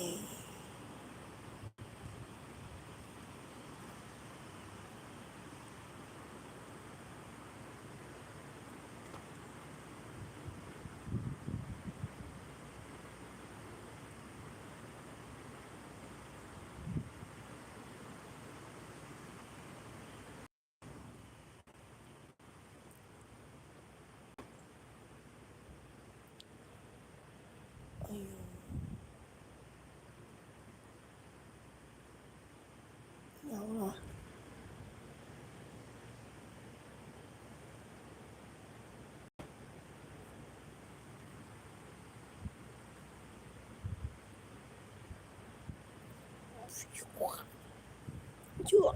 เอ๊ะอายุเหงาเหรอ ชั่ว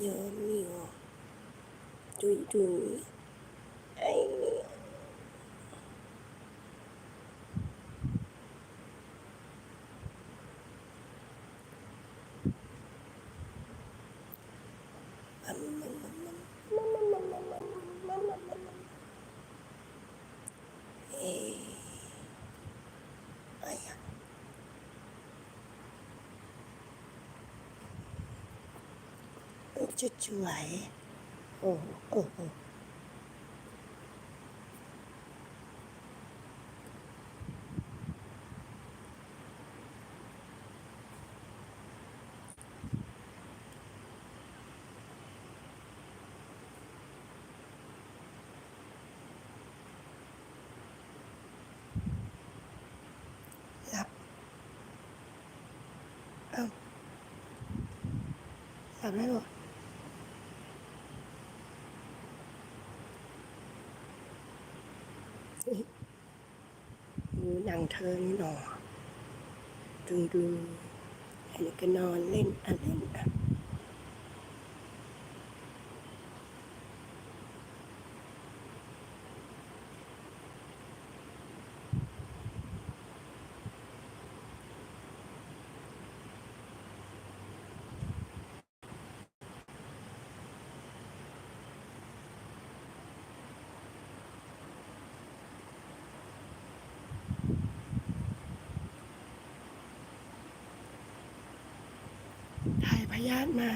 เยอะมีวะจุยจุยไอ้เอ๊ะไอ้อะ จะช่วยโอ้โอ้โอ้หลับ เอ้าหลับแล้วเหรอดูหนังเธอนี่หนอดูดูอันนี้ก็นอนเล่นอันเล่นอะ มา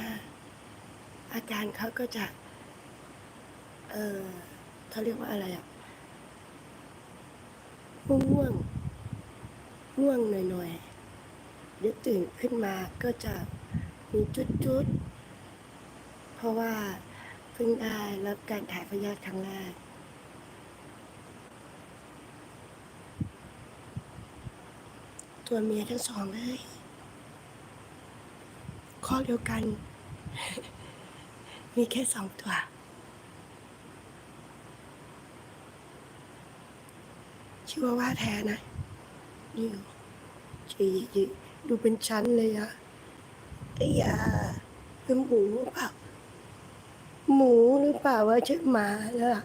อาการเขาก็จะ เออเขาเรียกว่าอะไรอะง่วงง่วงหน่อยๆเดี๋ยวตื่นขึ้นมาก็จะมีจุดๆ เพราะว่าเพิ่งได้รับการถ่ายพยาธิครั้งแรกตัวเมียทั้งสองเลย ข้อเดียวกัน มีแค่สองตัว ชื่อว่าว่าแท้นะนี่ชีชีดูเป็นชั้นเลยอะไอ้ยาเป็นหมูหรือเปล่า หมูหรือเปล่าว่าใช่หมาแล้วล่ะ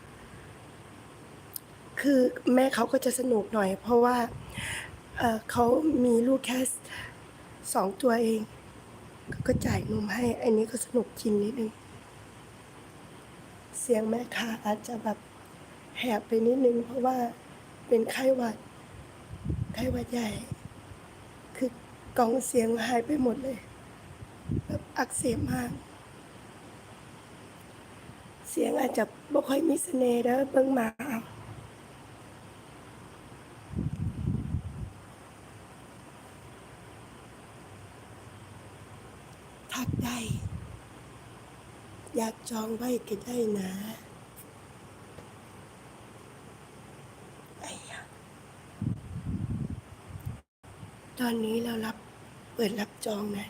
คือแม่เขาก็จะสนุกหน่อย เพราะว่าเเขามีลูกแค่สองตัวเอง ก็จ่ายนมให้ อันนี้ก็สนุกจริงนิดนึง เสียงแม่ค้าอาจจะแบบแหบไปนิดนึง เพราะว่าเป็นไข้หวัด ไข้หวัดใหญ่ คือกล่องเสียงหายไปหมดเลย แบบอักเสบมาก เสียงอาจจะบ่ค่อยมีเสน่ห์เด้อเบิ่งมาเอาทักได้ อยากจองไว้ก็ได้นะตอนนี้เรารับเปิดรับจองนะ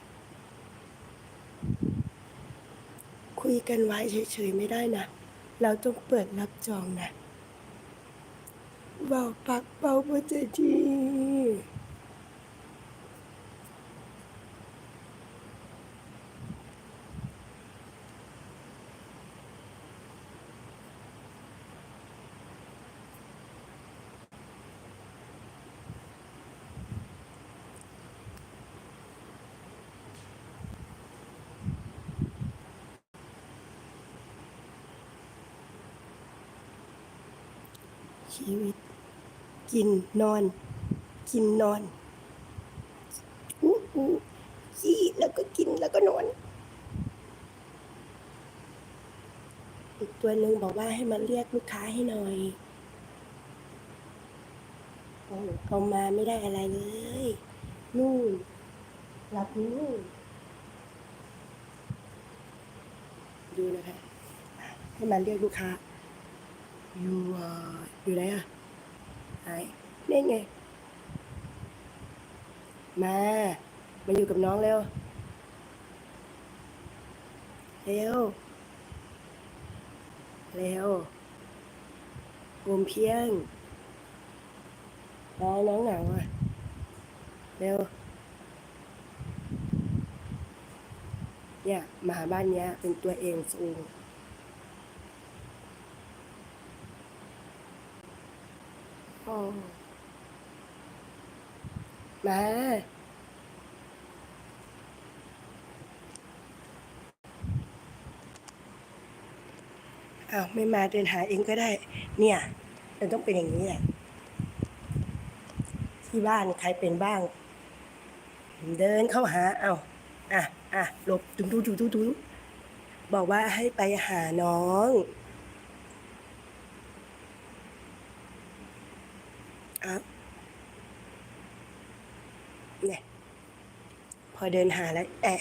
คุยกันไว้เฉยๆไม่ได้นะ เราต้องเปิดรับจองนะเบาปากเบาปัจที ชีวิต กินนอน กินนอนอู้อู้ขี้แล้วก็กินแล้วก็นอน อีกตัวหนึ่งบอกว่าให้มาเรียกลูกค้าให้หน่อยโอ้เอามาไม่ได้อะไรเลย นู่นหลับนู่นดูนะคะอะให้มาเรียกลูกค้า อยู่อะอยู่ไหนอะหายนี่ไง มา มาอยู่กับน้องเร็ว เร็ว เร็วโอมเพียงน้องน้องเหงาอะ เร็วเนี่ยหมาบ้านเนี้ยเป็นตัวเองสูงโอ้ มา อ้าว ไม่มาเดินหาเองก็ได้ เนี่ยมันต้องเป็นอย่างนี้แหละที่บ้านใครเป็นบ้าง เดินเข้าหา เอาอะอะหลบตุ้งตุ้งตุ้งตุ้งตุ้งบอกว่าให้ไปหาน้องเอาเนี่ย พอเดินหาแล้วแอะ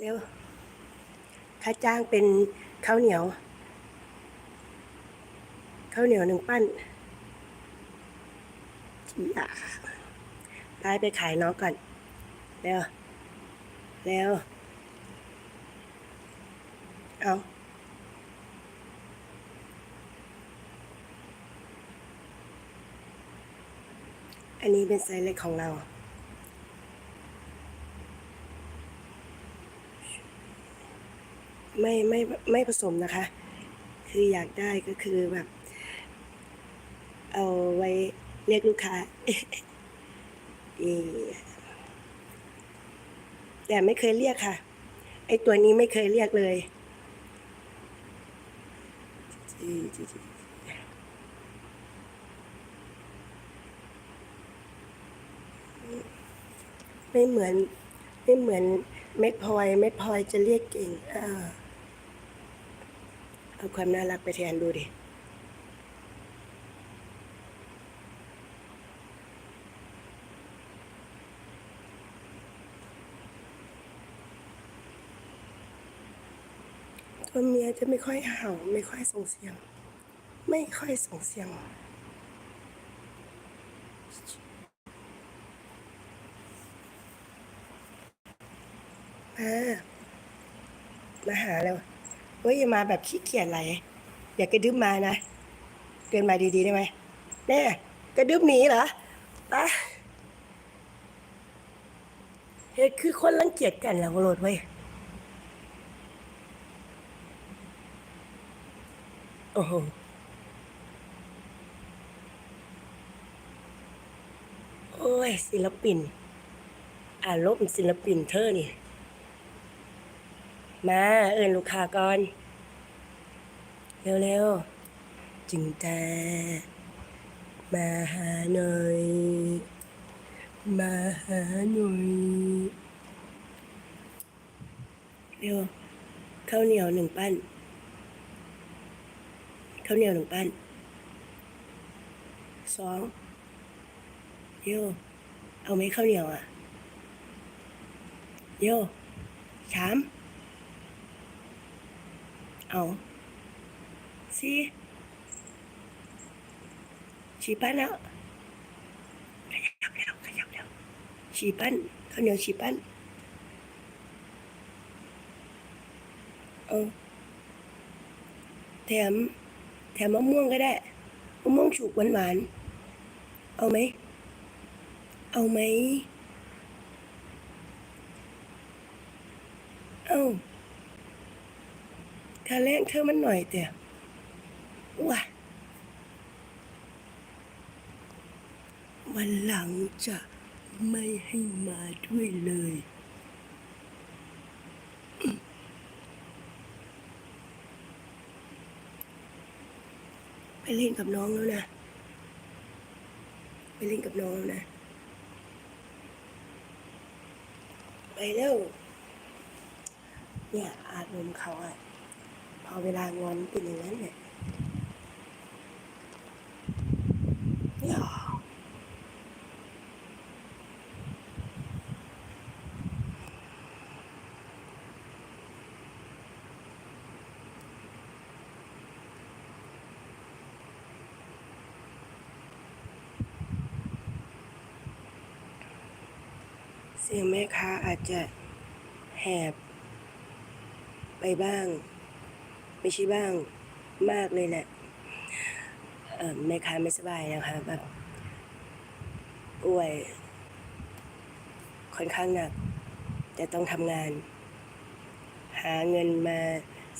เร็วค่าจ้างเป็นข้าวเหนียวข้าวเหนียวหนึ่งปั้นอย่าไปไปขายน้องก่อนเร็วเร็วเอา อันนี้เป็นไซส์เล็กของเรา ไม่ไม่ไม่ผสมนะคะ คืออยากได้ก็คือแบบ เอาไว้เรียกลูกค้าแต่ไม่เคยเรียกค่ะ ไอตัวนี้ไม่เคยเรียกเลย ไม่เหมือนไม่เหมือนเม็ดพลอยเม็ดพลอยจะเรียกเก่งเอาความน่ารักไปแทนดูดิตัวเมียจะไม่ค่อยเห่าไม่ค่อยส่งเสียง ไม่ค่อยส่งเสียง มามาหาแล้วเฮ้ยอย่ามาแบบขี้เกียจอะไรอย่ากระดึ๊บมานะเดินมาดีๆได้ไหมแน่กระดึ๊บหนีเหรอปะเหตุคือคนรังเกียจกันแล้วโหลดไว้ยโอ้โหโอ้ยศิลปิน อารมณ์ศิลปินเธอนี่ มาเอินลูกค้าก่อน เร็วๆจึงแต่มาหาหน่อย มาหาหน่อยเร็วข้าวเหนียวหนึ่งปั้นข้าวเหนียวหนึ่งปั้นสองเร็วเอาไหมข้าวเหนียวอะเร็วสาม เอาสี่ฉีปั้นแล้วขยับแล้วขยับแล้วฉีปั้นข้าวเหนียวฉีปั้นเอาแถม แถมมะม่วงก็ได้มะม่วงฉุกหวานๆเอาไหม เอาไหม เอาค่าแรงเธอมันหน่อยแต่ว่าวันหลังจะไม่ให้มาด้วยเลย ไปเล่นกับน้องแล้วนะ ไปเล่นกับน้องแล้วนะ ไปเร็วเนี่ยอารมเขาอะ อเวลางอนเป็นอย่างนั้นเนี่ยเนี่ยเสียงแม่ค้าอาจจะแหบไปบ้าง ไม่ใช่บ้างมากเลยแหละเอ่อแม่ค้าไม่สบายนะคะแบบป่วย ค่อนข้างหนัก แต่ต้องทำงาน หาเงินมา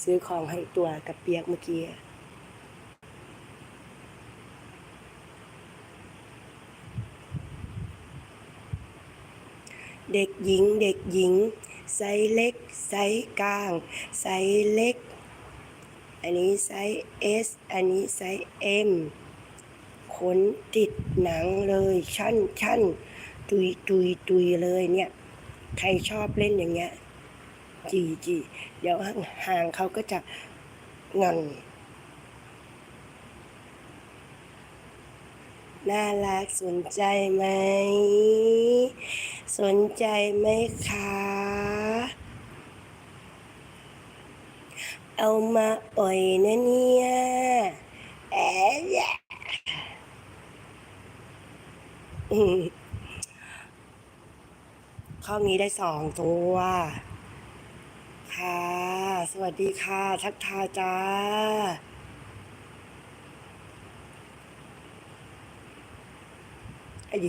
ซื้อของให้ตัวกับเปียกเมื่อกี้เด็กหญิงเด็กหญิงไซส์เล็กไซส์กลางไซส์เล็ก อันนี้ไซส์ S อันนี้ไซส์ M ขนติดหนังเลยชั่นชั่นตุยตุยตุยเลยเนี่ย ใครชอบเล่นอย่างเงี้ย จีจีเดี๋ยวห่างเขาก็จะงอนน่ารักสนใจไหม สนใจไหมคะ เอามาอ่อยนะเนี่ยแอะแยข้อนี้ได้สองตัว ค่ะ สวัสดีค่ะ ทักทายจ้าไอ้ย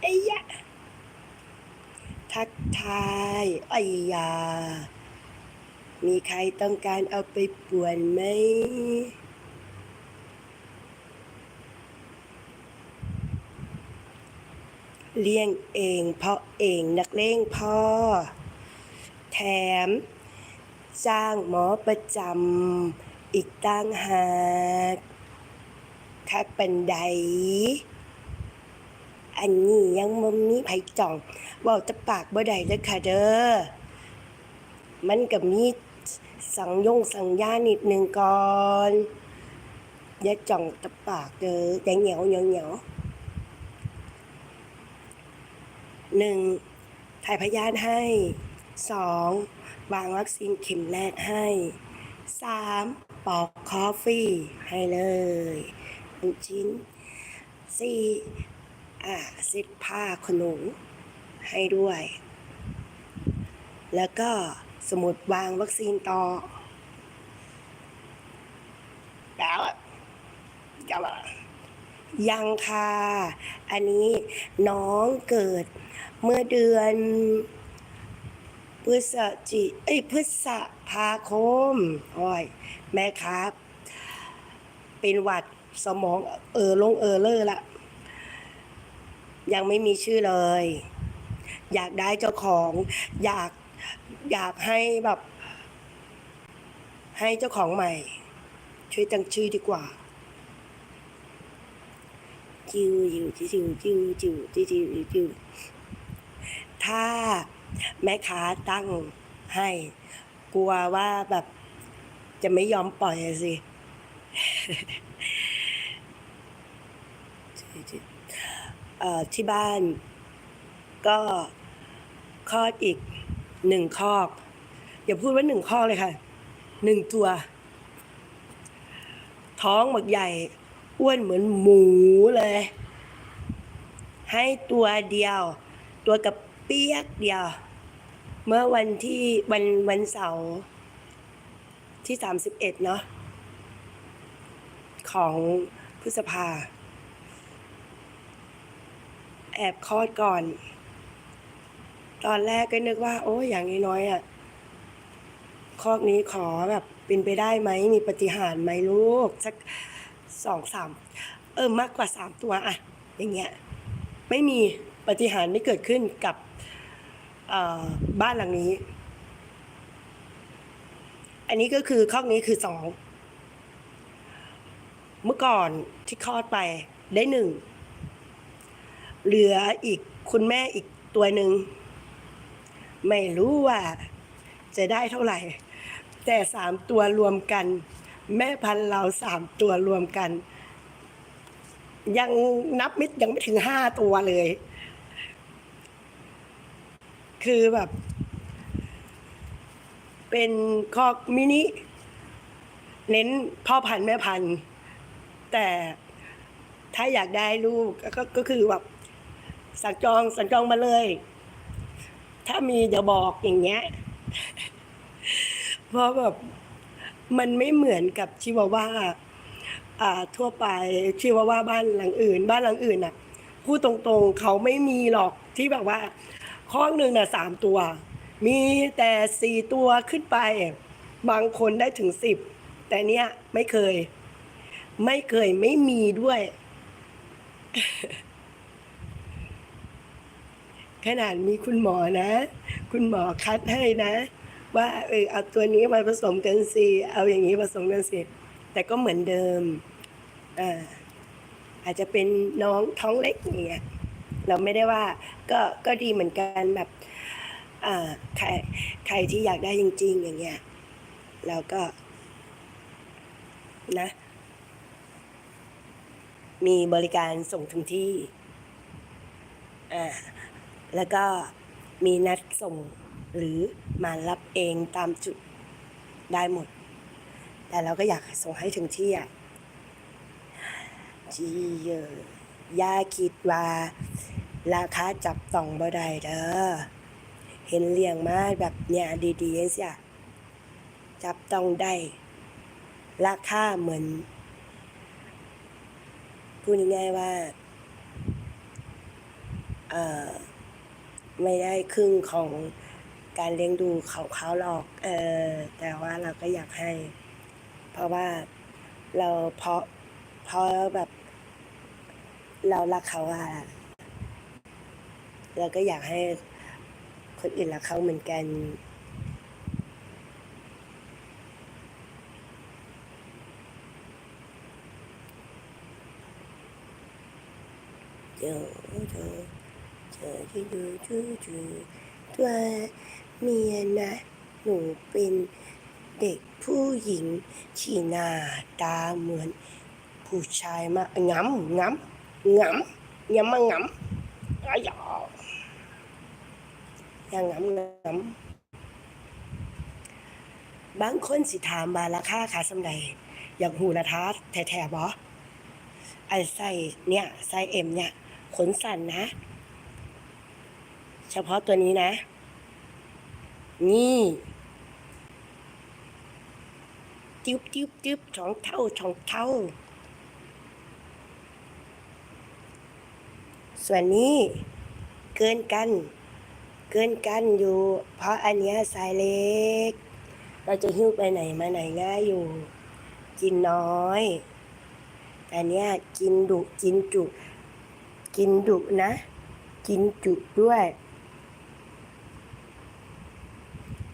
ไอ้ยะ ทักทายไอ้ยา มีใครต้องการเอาไปป่วนไหม เลี้ยงเองเพราะเองนักเลงพ่อ แถม จ้างหมอประจำอีกตั้งหากคักปันใดอันนี้ยังมมีไผจ่องเว่าจะปากบ่ได้เด้อค่ะเด้อมันก็มี สังยงสังญานิดหนึ่งก่อนอย่าจ่องตะปากเด้ออย่าเหนียวเหนียวเหนียวหนึ่งถ่ายพยานให้สองวางวัคซีนเข็มแรกให้สามปอกคอฟฟี่ให้เลยหนึ่งชิ้นสี่อ่าซิดผ้าขนหนูให้ด้วย แล้วก็ สมุดวางวัคซีนต่อ แล้วจะว่ายังค่ะ อันนี้น้องเกิดเมื่อเดือนพฤศจิเอ้ยพฤษภาคมโอ้ยแม่ครับ เป็นหวัดสมองเออลงเออเลอร์ละ ยังไม่มีชื่อเลย อยากได้เจ้าของอยาก อยากให้แบบ ให้เจ้าของใหม่ ช่วยตั้งชื่อดีกว่าจิวจิวจิวจิวจิวจิวจิวจิวจิวถ้าแม่ค้าตั้งให้ กลัวว่าแบบจะไม่ยอมปล่อยสิ ที่บ้านก็คลอดอีก หนึ่งคอก อย่าพูดว่าหนึ่งคอกเลยค่ะหนึ่งตัว ท้องหมกใหญ่ อ้วนเหมือนหมูเลย ให้ตัวเดียว ตัวกับเปียกเดียว เมื่อวันที่วันวันเสาร์ที่สามสิบเอ็ดเนาะของพฤษภา แอบคลอดก่อน ตอนแรกก็นึกว่า โอ้ยอย่างน้อยๆอะคอกนี้ขอแบบเป็นไปได้ไหมมีปฏิหารไหมลูกสักสองสามเออมากกว่าสามตัวอะอย่างเงี้ยไม่มีปฏิหารไม่เกิดขึ้นกับบ้านหลังนี้ อันนี้ก็คือคอกนี้คือสองเมื่อก่อนที่คลอดไปได้หนึ่งเหลืออีกคุณแม่อีกตัวหนึ่ง ไม่รู้ว่าจะได้เท่าไหร่ แต่สามตัวรวมกัน แม่พันธ์เราสามตัวรวมกัน ยังนับมิดยังไม่ถึงห้าตัวเลย คือแบบ เป็นคอกมินิ เน้นพ่อพันธุ์แม่พันธุ์ แต่ถ้าอยากได้ลูกก็ก็คือแบบสั่งจองสั่งจองมาเลย ถ้ามีเดี๋ยวบอกอย่างเงี้ย เพราะแบบมันไม่เหมือนกับชิวาว่าอ่าทั่วไปชิวาว่าบ้านหลังอื่น บ้านหลังอื่นน่ะพูดตรงๆเขาไม่มีหรอกที่แบบว่าข้อหนึ่งน่ะสามตัว มีแต่สี่ตัวขึ้นไป บางคนได้ถึงสิบแต่เนี้ยไม่เคย ไม่เคยไม่มีด้วย ขนาดมีคุณหมอนะ คุณหมอคัดให้นะ ว่าเออเอาตัวนี้มาผสมกันสิเอาอย่างนี้ผสมกันสิแต่ก็เหมือนเดิมอ่าอาจจะเป็นน้องท้องเล็กอย่างเงี้ยเราไม่ได้ว่าก็ก็ดีเหมือนกันแบบอ่าใครใครที่อยากได้จริง ๆ อย่างเงี้ยเราก็ นะ มีบริการส่งถึงที่ อ่า แล้วก็มีนัดส่งหรือมารับเองตามจุดได้หมด แต่เราก็อยากส่งให้ถึงที่อะจีเยอย่าคิดว่า ราคาจับต้องบ่ได้เด้อเห็นเลี้ยงมาแบบเนี้ยดีๆเสียจับต้องได้ ราคาเหมือนพูดง่ายๆว่า เอ่อ ไม่ได้ครึ่งของการเลี้ยงดูของเขาหรอก เออแต่ว่าเราก็อยากให้ เพราะว่าเราเพราะเพราะแบบ เรารักเขาอะเราก็อยากให้คนอื่นรักเขาเหมือนกัน เจอเจอเจูจูจูตัวเมียนะ หนูเป็นเด็กผู้หญิงที่หน้าตาเหมือน ผู้ชายมากงำงำงำงำมางำอ้ายออย่างงำงำบางคนสิถามมาราคาค่าสำใดอย่ากหูราคาแท้ๆบ่ไอไส้เนี่ยไส้เอ็มเนี่ยขนสั่นนะ เฉพาะตัวนี้นะ นี่ติ๊บติ๊บติ๊บสองเท่าสองเท่า ส่วนนี้เกินกัน เกินกันอยู่ เพราะอันเนี้ยสายเล็ก เราจะหิ้วไปไหนมาไหนง่ายอยู่ กินน้อย แต่เนี้ยกินดุกินจุ กินดุนะ กินจุด้วย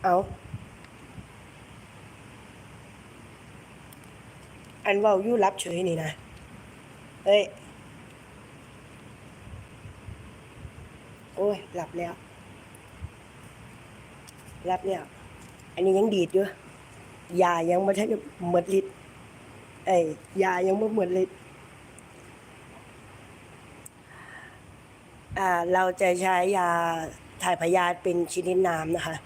เอาอันเว่าอยู่รับเฉยนี่นะเอ้ย โอ้ย หลับแล้ว หลับแล้ว อันนี้ยังดีดอยู่ยายังไม่ทันจะหมดฤทธิ์เอ้ยยายังไม่หมดฤทธิ์อ่าเราจะใช้ยาถ่ายพยาธิเป็นชนิดน้ำนะคะ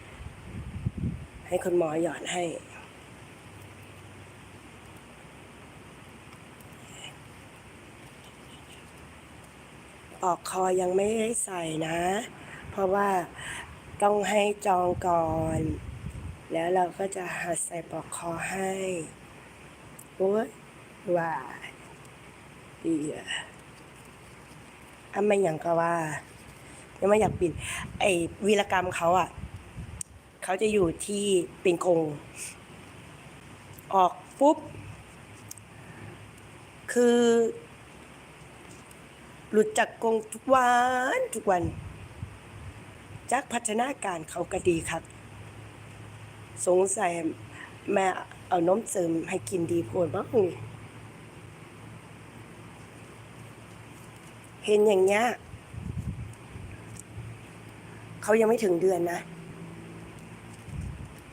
ให้คุณหมอหยอดให้ออกคอยังไม่ได้ใส่นะ เพราะว่าต้องให้จองก่อน แล้วเราก็จะหัดใส่ปลอกคอให้โอ้ยว่าดีอะอะไม่อย่างก็ว่ายังไม่อยากปิด ไอ้วีรกรรมเขาอะ เขาจะอยู่ที่ป็นกงออกปุ๊บ คือ หลุดจากกงทุกวันทุกวัน จากพัฒนาการเขาก็ดีครับ สงสัยแม่เอานมเสริมให้กินดีโพดบ้างนี่เห็นอย่างเงี้ยเขายังไม่ถึงเดือนนะ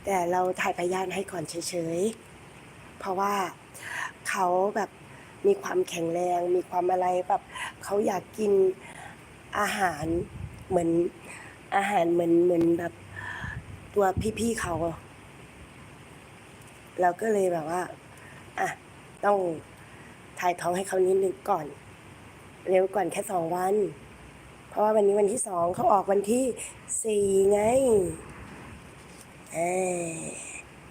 แต่เราถ่ายพยานให้ก่อนเฉยๆ เพราะว่าเขาแบบมีความแข็งแรง มีความอะไรแบบเขาอยากกินอาหารเหมือนอาหารเหมือนเหมือนแบบตัวพี่ๆเขา เราก็เลยแบบว่าอะต้องถ่ายท้องให้เขานิดนึงก่อน เร็วก่อนแค่สองวัน เพราะว่าวันนี้วันที่สองเขาออกวันที่สี่ไง เออ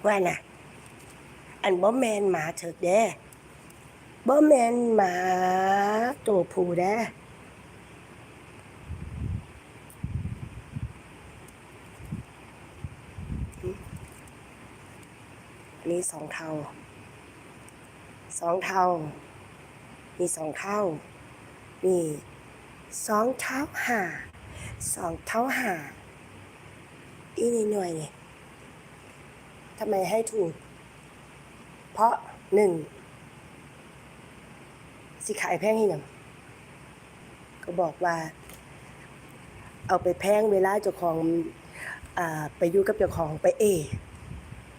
ว่าน่ะอันบ่แมนหมาเถิดเด้บ่แมนหมาตัวผู้เด้อันนี้สองเท่า สองเท่า มีสองเท่า นี่สองเท้าห่าสองเท้าห่าอีนี่หน่วยนี่ ทำไมให้ถูก เพราะหนึ่งสิขายแพงให้ยังก็บอกว่า เอาไปแพงเวลาเจ้าของอไปอยู่กับเจ้าของไปเอ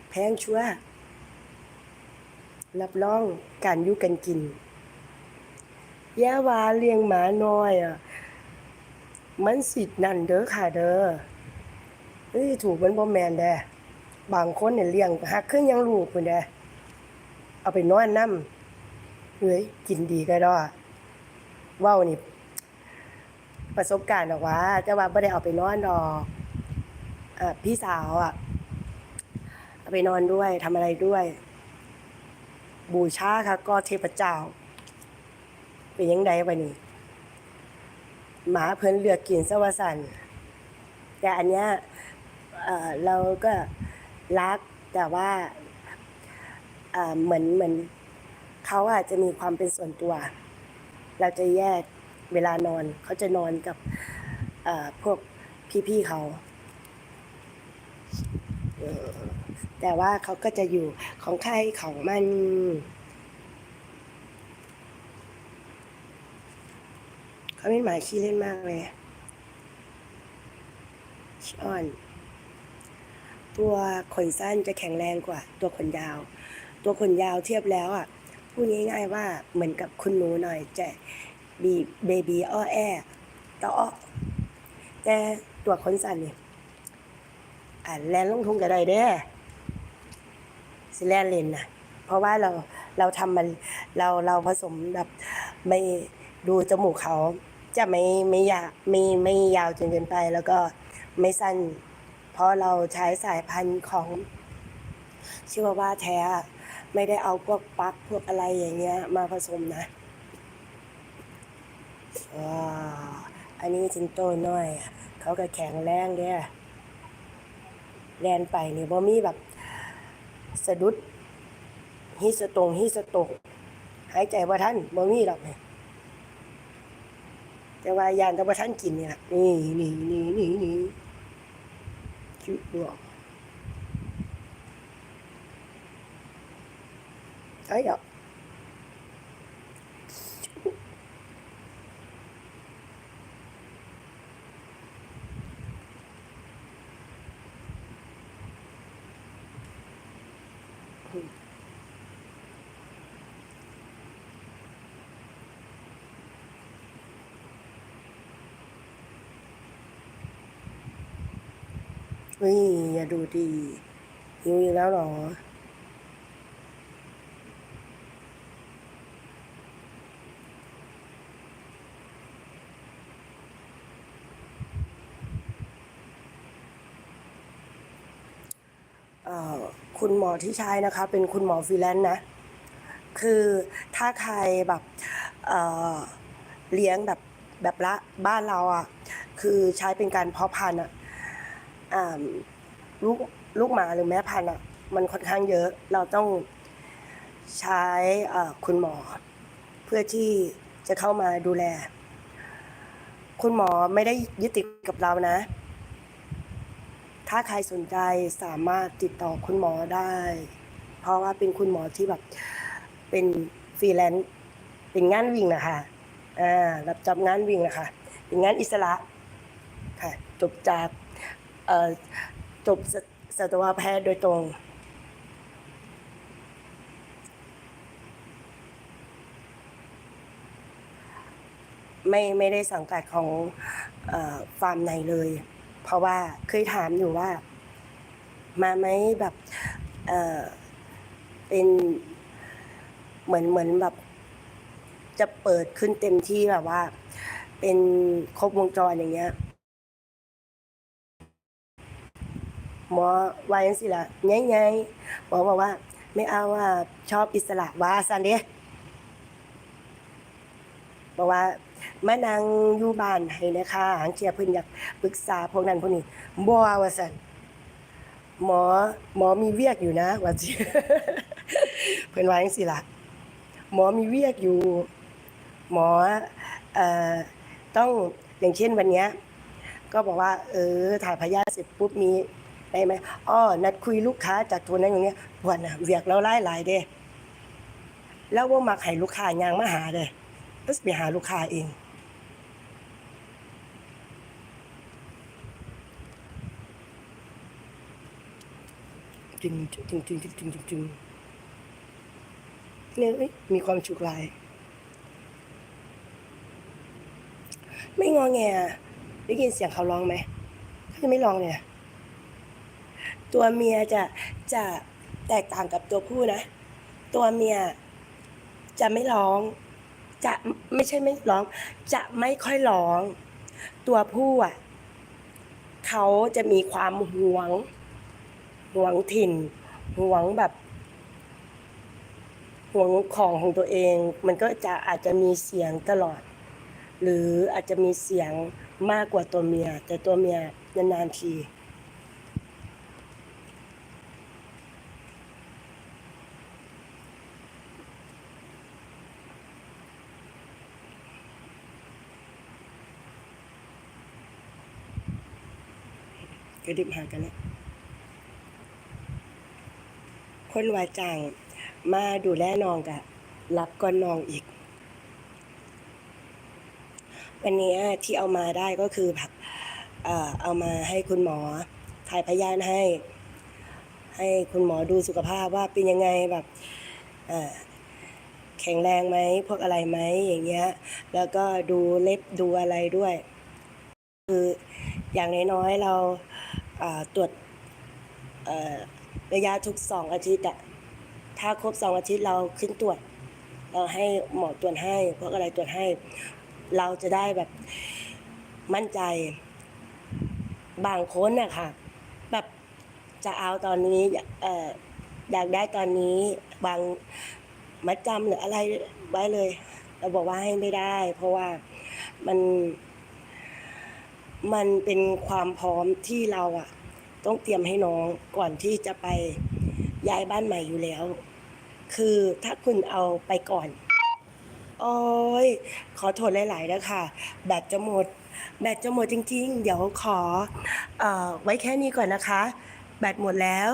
แพงชัวรับรองการอยู่กันกินแย่วาเลี้ยงหมาน้อยอะมันสิทธิ์นั่นเด้อค่ะเด้อเอ้ยถูกมันบ่แมนเด้ บางคนเนี่ยเลี้ยงหักขึ้นยังลูกพุ่นเด้เอาไปนอนนำเฮ้ยกินดีก็ดอว้านี่ ประสบการณ์ดอกว่าแต่ว่าบ่ได้เอาไปนอนดอกอพี่สาวอะเอาไปนอนด้วยทำอะไรด้วย บูชาค่ะ ก็เทพเจ้า เป็นยังไงวะนี่หมาเพิ่นเลือกกินซะว่าสันแต่อันเนี้ยเราก็ รักแต่ว่าเหมือนเหมือนเขาอาจจะมีความเป็นส่วนตัว เราจะแยกเวลานอนเขาจะนอนกับพวกพี่ๆเขาแต่ว่าเขาก็จะอยู่ของใครของมันเขาเป็นหมาขี้เล่นมากเลยชอน ตัวขนสั้นจะแข็งแรงกว่า ตัวขนยาว ตัวขนยาวเทียบแล้วอะพูดง่ายๆว่าเหมือนกับคุณหนูหน่อยจะบีเบบีอ้อแอต่อแต่ตัวขนสั้นเนี่ยอ่าแลนลงทุงก็ได้เด้อสิแลนเลนนะเพราะว่าเราเราทำมันเราเราผสมแบบไม่ดูจมูกเขาจะไม่ไม่ยาวไม่ไม่ยาวจนเกินไป แล้วก็ไม่สั้น ราะเราใช้สายพันธุ์ของชิวาว่าแท้ ไม่ได้เอาพวกปลั๊กพวกอะไรอย่างเงี้ย มาผสมนะว้าอันนี้จินโตน้อย เขาก็แข็งแรงเด้อแลนไปนี่บ่มีแบบสะดุดฮิสตงฮิสตกหายใจว่าท่านบ่มีดอกเนี่ยแต่ว่ายานแต่ว่าท่านกินนี่แหละนี่นี่นี่นี่นี่ จุดดว งไอ้ดอกนี่อย่าดูดีหิวอีกแล้วหรอเอ่อคุณหมอที่ใช้นะคะ เป็นคุณหมอฟรีแลนซ์นะ คือถ้าใครแบบเอ่อเลี้ยงแบบแบบละบ้านเราอะ คือใช้เป็นการเพาะพันธุ์อะ ลูกลูกหมาหรือแม่พันธุ์อะมันค่อนข้างเยอะ เราต้องใช้คุณหมอ เพื่อที่จะเข้ามาดูแล คุณหมอไม่ได้ยึดติดกับเรานะ ถ้าใครสนใจสามารถติดต่อคุณหมอได้ เพราะว่าเป็นคุณหมอที่แบบเป็นฟรีแลนซ์เป็นงานวิ่งนะคะอ่ารับจับงานวิ่งนะคะ เป็นงานอิสระค่ะ จบจาก จบสัตวแพทย์โดยตรง ไม่ไม่ได้สังกัดของอฟาร์มไหนเลย เพราะว่าเคยถามอยู่ว่า มาไหมแบบเเป็นเหมือนเหมือนแบบ จะเปิดขึ้นเต็มที่แบบว่า เป็นครบวงจรอย่างเงี้ย หมอวายังสิละไงไงหมอบอกว่า ไม่เอาว่าชอบอิสระว่าซันเดบอกว่ามานั่งอยู่บ้านให้นะคะหางเชียร์เพิ่นอยากปรึกษาพวกนั้นพวกนี้บ่ว่าซันหมอหมอมีเวียกอยู่นะว่าสิเพิ่นว่าจังซี่ล่ะหมอมีเวียกอยู่ หมอเอ่อต้องอย่างเช่นวันเนี้ยก็บอกว่า เออถ่ายพยาธิเสร็จปุ๊บมี ได้ไหมอ๋อนัดคุยลูกค้าจากตัวนั้นอย่างเงี้ยวันน่ะเวียกเราไล่หลายเด้แล้วว่ามากให้ลูกค้ายางมาหาเลยองไปหาลูกค้าเองจริงจริงจริงจริงจริงจริงเนี่ยมีความฉุกลาย ไม่งอแงได้ยินเสียงเขาร้องไหมเขาจะไม่ร้องเนี่ย ตัวเมียจะจะแตกต่างกับตัวผู้นะ ตัวเมียจะไม่ร้อง จะไม่ใช่ไม่ร้อง จะไม่ค่อยร้อง ตัวผู้อะเขาจะมีความหวงหวงถิ่นหวงแบบหวงของของตัวเอง มันก็จะอาจจะมีเสียงตลอด หรืออาจจะมีเสียงมากกว่าตัวเมีย แต่ตัวเมียนานๆที ระดิบหากันแล้วคนวาจังมาดูแลน้องกะรับก่อนน้องอีก วันนี้ที่เอามาได้ก็คือแบบเอามาให้คุณหมอถ่ายพยานให้ ให้คุณหมอดูสุขภาพว่าเป็นยังไงแบบแข็งแรงไหมพวกอะไรไหมอย่างเงี้ย แล้วก็ดูเล็บดูอะไรด้วย คืออย่างน้อยๆเรา ตรวจระยะทุกสองอาทิตย์อะถ้าครบสองอาทิตย์เราขึ้นตรวจ เราให้หมอตรวจให้พวกอะไรตรวจให้ เราจะได้แบบมั่นใจ บางคนอะค่ะ แบบจะเอาตอนนี้ออยากได้ตอนนี้บางมัดจำหรืออะไรไว้เลย เราบอกว่าให้ไม่ได้ เพราะว่ามัน มันเป็นความพร้อมที่เราอะต้องเตรียมให้น้องก่อนที่จะไปย้ายบ้านใหม่อยู่แล้ว คือถ้าคุณเอาไปก่อน โอ้ย ขอโทษหลายๆนะคะแบตจะหมด แบตจะหมดจริง ๆ เดี๋ยวขอเออไว้แค่นี้ก่อนนะคะ แบตหมดแล้ว